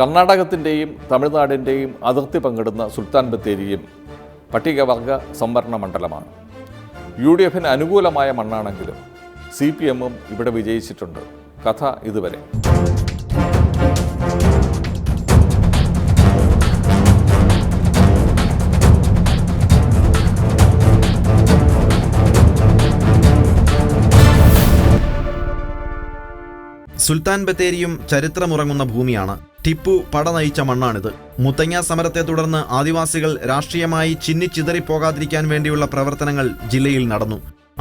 കർണാടകത്തിന്റെയും തമിഴ്നാടിന്റെയും അതിർത്തി പങ്കിടുന്ന സുൽത്താൻ ബത്തേരിയും പട്ടികവർഗ സംവരണ മണ്ഡലമാണ്. യു ഡി എഫിന് അനുകൂലമായ മണ്ണാണെങ്കിലും സി പി എമ്മും ഇവിടെ വിജയിച്ചിട്ടുണ്ട്. കഥ ഇതുവരെ. സുൽത്താൻ ബത്തേരിയും ചരിത്രമുറങ്ങുന്ന ഭൂമിയാണ് ടിപ്പു പട നയിച്ച മണ്ണാണിത്. മുത്തങ്ങ സമരത്തെ തുടർന്ന് ആദിവാസികൾ രാഷ്ട്രീയമായി ചിന്നിച്ചിതറിപ്പോകാതിരിക്കാൻ വേണ്ടിയുള്ള പ്രവർത്തനങ്ങൾ ജില്ലയിൽ നടന്നു.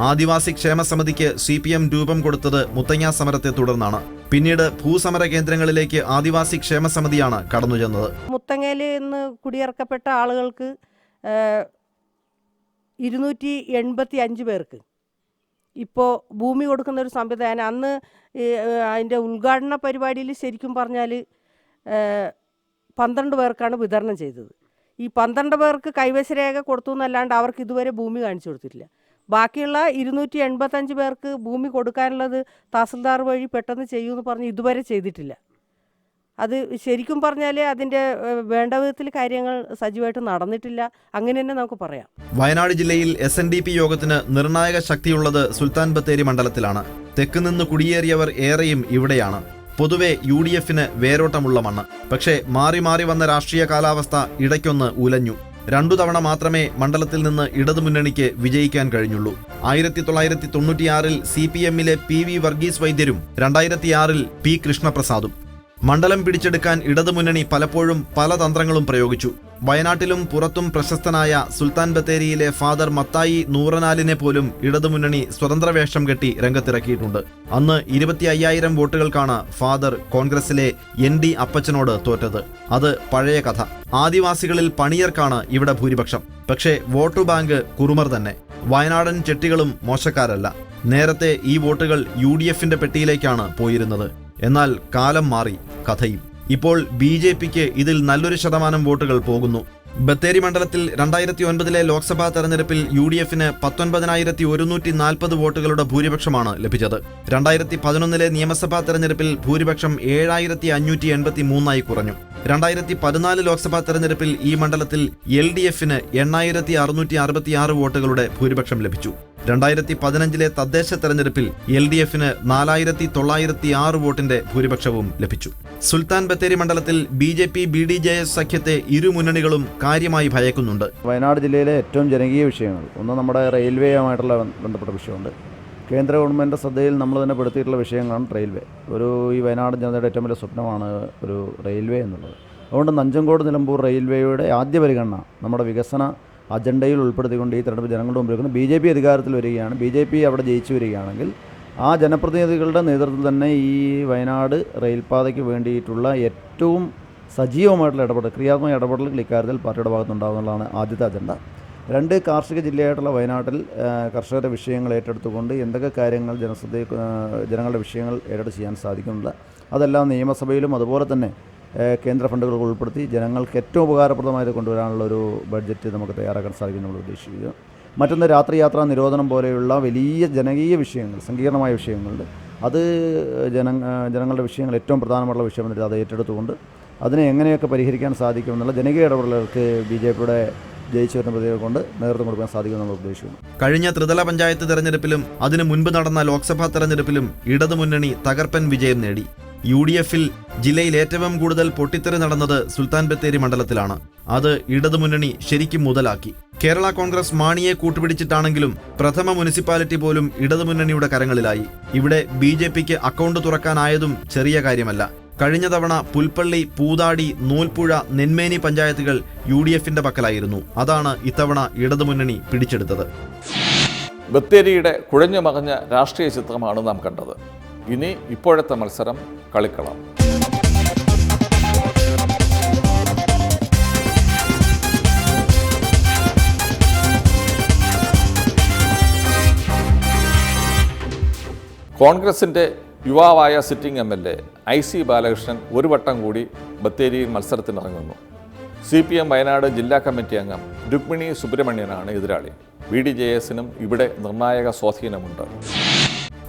ആദിവാസി ക്ഷേമ സമിതിക്ക് സി പി എം രൂപം കൊടുത്തത് മുത്തങ്ങ സമരത്തെ തുടർന്നാണ്. പിന്നീട് ഭൂസമര കേന്ദ്രങ്ങളിലേക്ക് ആദിവാസി ക്ഷേമ സമിതിയാണ് കടന്നുചെന്നത് മുത്തങ്ങയിൽ നിന്ന് കുടിയിറക്കപ്പെട്ട ആളുകൾക്ക് ഇരുന്നൂറ്റി എൺപത്തി അഞ്ച് പേർക്ക്. ഇപ്പോൾ ഭൂമി കൊടുക്കുന്ന ഒരു സംവിധാനം. അന്ന് അതിന്റെ ഉദ്ഘാടന പരിപാടിയിൽ ശരിക്കും പറഞ്ഞാൽ പന്ത്രണ്ട് പേർക്കാണ് വിതരണം ചെയ്തത്. ഈ പന്ത്രണ്ട് പേർക്ക് കൈവശരേഖ കൊടുത്തു എന്നല്ലാണ്ട് അവർക്ക് ഇതുവരെ ഭൂമി കാണിച്ചു കൊടുത്തിട്ടില്ല. ബാക്കിയുള്ള ഇരുന്നൂറ്റി എൺപത്തഞ്ച് പേർക്ക് ഭൂമി കൊടുക്കാനുള്ളത് തഹസിൽദാർ വഴി പെട്ടെന്ന് ചെയ്യുമെന്ന് പറഞ്ഞ് ഇതുവരെ ചെയ്തിട്ടില്ല. അത് ശരിക്കും പറഞ്ഞാൽ അതിന്റെ ഏഹ്, വേണ്ട വിധത്തിൽ കാര്യങ്ങൾ സജീവമായിട്ട് നടന്നിട്ടില്ല. അങ്ങനെ തന്നെ നമുക്ക് പറയാം. വയനാട് ജില്ലയിൽ എസ് എൻ ഡി പി യോഗത്തിന് നിർണായക ശക്തിയുള്ളത് സുൽത്താൻ ബത്തേരി മണ്ഡലത്തിലാണ്. തെക്ക് നിന്ന് കുടിയേറിയവർ ഏറെയും ഇവിടെയാണ്. പൊതുവെ യു ഡി എഫിന് വേരോട്ടമുള്ള മണ്ണ്. പക്ഷേ മാറി മാറി വന്ന രാഷ്ട്രീയ കാലാവസ്ഥ ഇടയ്ക്കൊന്ന് ഉലഞ്ഞു. രണ്ടു തവണ മാത്രമേ മണ്ഡലത്തിൽ നിന്ന് ഇടതുമുന്നണിക്ക് വിജയിക്കാൻ കഴിഞ്ഞുള്ളൂ. ആയിരത്തി തൊള്ളായിരത്തി തൊണ്ണൂറ്റിയാറിൽ സി പി എമ്മിലെ പി വി വർഗീസ് വൈദ്യരും രണ്ടായിരത്തിയാറിൽ പി കൃഷ്ണപ്രസാദും. മണ്ഡലം പിടിച്ചെടുക്കാൻ ഇടതുമുന്നണി പലപ്പോഴും പല തന്ത്രങ്ങളും പ്രയോഗിച്ചു. വയനാട്ടിലും പുറത്തും പ്രശസ്തനായ സുൽത്താൻ ബത്തേരിയിലെ ഫാദർ മത്തായി നൂറനാലിനെ പോലും ഇടതുമുന്നണി സ്വതന്ത്ര വേഷം കെട്ടി രംഗത്തിറക്കിയിട്ടുണ്ട്. അന്ന് ഇരുപത്തി അയ്യായിരം വോട്ടുകൾക്കാണ് ഫാദർ കോൺഗ്രസിലെ എൻ ഡി അപ്പച്ചനോട് തോറ്റത്. അത് പഴയ കഥ. ആദിവാസികളിൽ പണിയർക്കാണ് ഇവിടെ ഭൂരിപക്ഷം. പക്ഷേ വോട്ടു ബാങ്ക് കുറുമർ തന്നെ. വയനാടൻ ചെട്ടികളും മോശക്കാരല്ല. നേരത്തെ ഈ വോട്ടുകൾ യു ഡി എഫിന്റെ പെട്ടിയിലേക്കാണ് പോയിരുന്നത്. എന്നാൽ കാലം മാറി. കഥയും. ഇപ്പോൾ ബി ജെ പിക്ക് ഇതിൽ നല്ലൊരു ശതമാനം വോട്ടുകൾ പോകുന്നു. ബത്തേരി മണ്ഡലത്തിൽ രണ്ടായിരത്തി ഒൻപതിലെ ലോക്സഭാ തെരഞ്ഞെടുപ്പിൽ യു ഡി എഫിന് പത്തൊൻപതിനായിരത്തി ഒരുന്നൂറ്റി നാൽപ്പത് വോട്ടുകളുടെ ഭൂരിപക്ഷമാണ് ലഭിച്ചത്. രണ്ടായിരത്തി പതിനൊന്നിലെ നിയമസഭാ തെരഞ്ഞെടുപ്പിൽ ഭൂരിപക്ഷം ഏഴായിരത്തി അഞ്ഞൂറ്റി എൺപത്തി മൂന്നായി കുറഞ്ഞു. രണ്ടായിരത്തി പതിനാല് ലോക്സഭാ തെരഞ്ഞെടുപ്പിൽ ഈ മണ്ഡലത്തിൽ എൽ ഡി എഫിന് എണ്ണായിരത്തി അറുന്നൂറ്റി അറുപത്തിയാറ് വോട്ടുകളുടെ ഭൂരിപക്ഷം ലഭിച്ചു. രണ്ടായിരത്തി പതിനഞ്ചിലെ തദ്ദേശ തെരഞ്ഞെടുപ്പിൽ എൽ ഡി എഫിന് നാലായിരത്തി തൊള്ളായിരത്തി ആറ് വോട്ടിന്റെ ഭൂരിപക്ഷവും ലഭിച്ചു. സുൽത്താൻ ബത്തേരി മണ്ഡലത്തിൽ B J P B D J S സഖ്യത്തെ ഇരു മുന്നണികളും കാര്യമായി ഭയക്കുന്നുണ്ട്. വയനാട് ജില്ലയിലെ ഏറ്റവും ജനകീയ വിഷയങ്ങൾ. ഒന്ന് നമ്മുടെ റെയിൽവേയുമായിട്ടുള്ള ബന്ധപ്പെട്ട വിഷയമുണ്ട്. കേന്ദ്ര ഗവൺമെന്റ് ശ്രദ്ധയിൽ നമ്മൾ തന്നെ പെടുത്തിയിട്ടുള്ള വിഷയങ്ങളാണ് റെയിൽവേ. ഒരു ഈ വയനാട് ജനതയുടെ ഏറ്റവും വലിയ സ്വപ്നമാണ് ഒരു റെയിൽവേ എന്നുള്ളത്. അതുകൊണ്ട് നഞ്ചങ്കോട് നിലമ്പൂർ റെയിൽവേയുടെ ആദ്യ പരിഗണന നമ്മുടെ വികസന അജണ്ടയിൽ ഉൾപ്പെടുത്തിക്കൊണ്ട് ഈ തെരഞ്ഞെടുപ്പ് ജനങ്ങളുടെ മുമ്പിൽ ബി ജെ പി അധികാരത്തിൽ വരികയാണ്. ബി ജെ പി അവിടെ ജയിച്ചു വരികയാണെങ്കിൽ ആ ജനപ്രതിനിധികളുടെ നേതൃത്വത്തിൽ തന്നെ ഈ വയനാട് റെയിൽപാതയ്ക്ക് വേണ്ടിയിട്ടുള്ള ഏറ്റവും സജീവമായിട്ടുള്ള ഇടപെടൽ ക്രിയാത്മക ഇടപെടലുകൾ ഇക്കാര്യത്തിൽ പാർട്ടിയുടെ ഭാഗത്തുണ്ടാകുന്നതാണ് ആദ്യത്തെ അജണ്ട. രണ്ട് കാർഷിക ജില്ലയായിട്ടുള്ള വയനാട്ടിൽ കർഷകരുടെ വിഷയങ്ങൾ ഏറ്റെടുത്തുകൊണ്ട് എന്തൊക്കെ കാര്യങ്ങൾ ജനശ്രദ്ധ ജനങ്ങളുടെ വിഷയങ്ങൾ ഏറ്റെടുത്ത് ചെയ്യാൻ സാധിക്കുന്നില്ല അതെല്ലാം നിയമസഭയിലും അതുപോലെ തന്നെ കേന്ദ്ര ഫണ്ടുകൾ ഉൾപ്പെടുത്തി ജനങ്ങൾക്ക് ഏറ്റവും ഉപകാരപ്രദമായത് കൊണ്ടുവരാനുള്ള ഒരു ബഡ്ജറ്റ് നമുക്ക് തയ്യാറാക്കാൻ സാധിക്കും നമ്മൾ ഉദ്ദേശിക്കുക മറ്റൊന്ന് രാത്രി യാത്രാ നിരോധനം പോലെയുള്ള വലിയ ജനകീയ വിഷയങ്ങൾ സങ്കീർണമായ വിഷയങ്ങളുണ്ട്. അത് ജന ജനങ്ങളുടെ വിഷയങ്ങൾ ഏറ്റവും പ്രധാനമുള്ള വിഷയമെന്നിട്ട് അത് ഏറ്റെടുത്തുകൊണ്ട് അതിനെ എങ്ങനെയൊക്കെ പരിഹരിക്കാൻ സാധിക്കുമെന്നുള്ള ജനകീയ ഇടപെടലുകൾക്ക് ബി ജെ പിയുടെ ജയിച്ചു വരുന്ന പ്രതികൾ കൊണ്ട് നേതൃത്വം കൊടുക്കാൻ സാധിക്കുമെന്ന് നമ്മൾ ഉദ്ദേശിക്കുന്നു. കഴിഞ്ഞ ത്രിതല പഞ്ചായത്ത് തെരഞ്ഞെടുപ്പിലും അതിനു മുൻപ് നടന്ന ലോക്സഭാ തെരഞ്ഞെടുപ്പിലും ഇടതുമുന്നണി തകർപ്പൻ വിജയം നേടി. യു ഡി എഫിൽ ജില്ലയിൽ ഏറ്റവും കൂടുതൽ പൊട്ടിത്തെറി നടന്നത് സുൽത്താൻ ബത്തേരി മണ്ഡലത്തിലാണ്. അത് ഇടതുമുന്നണി ശരിക്കും മുതലാക്കി. കേരള കോൺഗ്രസ് മാണിയെ കൂട്ടുപിടിച്ചിട്ടാണെങ്കിലും പ്രഥമ മുനിസിപ്പാലിറ്റി പോലും ഇടതുമുന്നണിയുടെ കരങ്ങളിലായി. ഇവിടെ ബി ജെ പിക്ക് അക്കൗണ്ട് തുറക്കാനായതും ചെറിയ കാര്യമല്ല. കഴിഞ്ഞ തവണ പുൽപ്പള്ളി പൂതാടി നൂൽപ്പുഴ നെന്മേനി പഞ്ചായത്തുകൾ യു ഡി എഫിന്റെ പക്കലായിരുന്നു. അതാണ് ഇത്തവണ ഇടതുമുന്നണി പിടിച്ചെടുത്തത്. ബത്തേരിയുടെ കുഴഞ്ഞു മകഞ്ഞ രാഷ്ട്രീയ ചിത്രമാണ് നാം കണ്ടത്. ഇനി ഇപ്പോഴത്തെ മത്സരം കളിക്കളം. കോൺഗ്രസിന്റെ യുവാവായ sitting M L A I C Balakrishnan ഒരു വട്ടം കൂടി ബത്തേരിയിൽ മത്സരത്തിനിറങ്ങുന്നു. സി പി എം വയനാട് ജില്ലാ കമ്മിറ്റി അംഗം രുക്മിണി സുബ്രഹ്മണ്യനാണ് എതിരാളി. ബി ഡി ജെ എസിനും ഇവിടെ നിർണായക സ്വാധീനമുണ്ട്.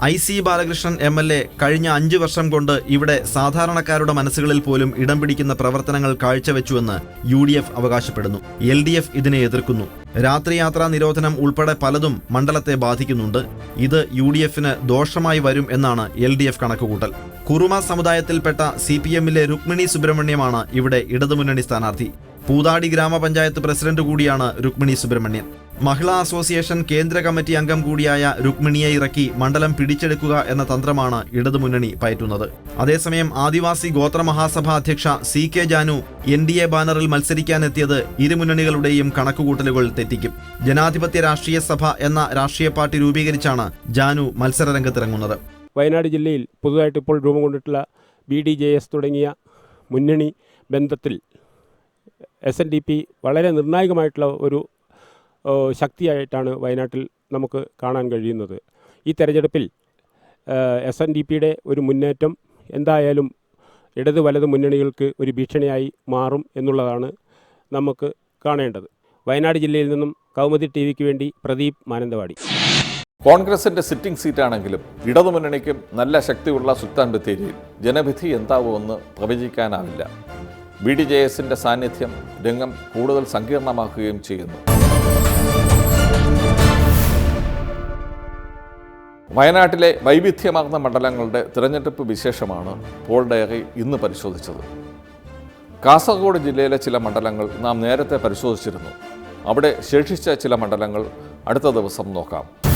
I C Balakrishnan M L A കഴിഞ്ഞ അഞ്ചു വർഷം കൊണ്ട് ഇവിടെ സാധാരണക്കാരുടെ മനസ്സുകളിൽ പോലും ഇടം പിടിക്കുന്ന പ്രവർത്തനങ്ങൾ കാഴ്ചവെച്ചുവെന്ന് യു ഡി എഫ് അവകാശപ്പെടുന്നു. എൽ ഡി എഫ് ഇതിനെ എതിർക്കുന്നു. രാത്രിയാത്രാ നിരോധനം ഉൾപ്പെടെ പലതും മണ്ഡലത്തെ ബാധിക്കുന്നുണ്ട്. ഇത് യു ഡി എഫിന് ദോഷമായി വരും എന്നാണ് എൽ ഡി എഫ് കണക്കുകൂട്ടൽ. കുറുമ സമുദായത്തിൽപ്പെട്ട സി പി എമ്മിലെ രുക്മിണി സുബ്രഹ്മണ്യമാണ് ഇവിടെ ഇടതുമുന്നണി സ്ഥാനാർത്ഥി. പൂതാടി ഗ്രാമപഞ്ചായത്ത് പ്രസിഡന്റ് കൂടിയാണ് രുക്മിണി സുബ്രഹ്മണ്യൻ. മഹിളാ അസോസിയേഷൻ കേന്ദ്ര കമ്മിറ്റി അംഗം കൂടിയായ രുക്മിണിയെ ഇറക്കി മണ്ഡലം പിടിച്ചെടുക്കുക എന്ന തന്ത്രമാണ് ഇടതുമുന്നണി പയറ്റുന്നത്. അതേസമയം ആദിവാസി ഗോത്ര മഹാസഭ അധ്യക്ഷ C K Janu N D A ബാനറിൽ മത്സരിക്കാനെത്തിയത് ഇരുമുന്നണികളുടെയും കണക്കുകൂട്ടലുകൾ തെറ്റിക്കും. ജനാധിപത്യ രാഷ്ട്രീയ സഭ എന്ന രാഷ്ട്രീയ പാർട്ടി രൂപീകരിച്ചാണ് ജാനു മത്സരരംഗത്തിറങ്ങുന്നത്. വയനാട് ജില്ലയിൽ പുതുതായിട്ട് ഇപ്പോൾ രൂപം കൊണ്ടിട്ടുള്ള ബി ഡി ജെ എസ് തുടങ്ങിയ മുന്നണി ബന്ധത്തിൽ എസ് എൻ ഡി പി വളരെ നിർണായകമായിട്ടുള്ള ഒരു ശക്തിയായിട്ടാണ് വയനാട്ടിൽ നമുക്ക് കാണാൻ കഴിയുന്നത്. ഈ തെരഞ്ഞെടുപ്പിൽ എസ് എൻ ഡി പിയുടെ ഒരു മുന്നേറ്റം എന്തായാലും ഇടത് വലത് മുന്നണികൾക്ക് ഒരു ഭീഷണിയായി മാറും എന്നുള്ളതാണ് നമുക്ക് കാണേണ്ടത്. വയനാട് ജില്ലയിൽ നിന്നും കൗമുദി ടി വിക്ക് വേണ്ടി പ്രദീപ് മാനന്തവാടി. കോൺഗ്രസിന്റെ സിറ്റിംഗ് സീറ്റാണെങ്കിലും ഇടതുമുന്നണിക്കും നല്ല ശക്തിയുള്ള സുൽത്താൻ ബത്തേരിയിൽ ജനവിധി എന്താവുമെന്ന് പ്രവചിക്കാനാവില്ല. ബി ഡി ജെ എസിന്റെ സാന്നിധ്യം രംഗം കൂടുതൽ സങ്കീർണമാക്കുകയും ചെയ്യുന്നു. വയനാട്ടിലെ വൈവിധ്യമാർന്ന മണ്ഡലങ്ങളുടെ തിരഞ്ഞെടുപ്പ് വിശേഷമാണ് പോൾ ഡയറി ഇന്ന് പരിശോധിച്ചത്. കാസർഗോഡ് ജില്ലയിലെ ചില മണ്ഡലങ്ങൾ നാം നേരത്തെ പരിശോധിച്ചിരുന്നു. അവിടെ ശേഷിച്ച ചില മണ്ഡലങ്ങൾ അടുത്ത ദിവസം നോക്കാം.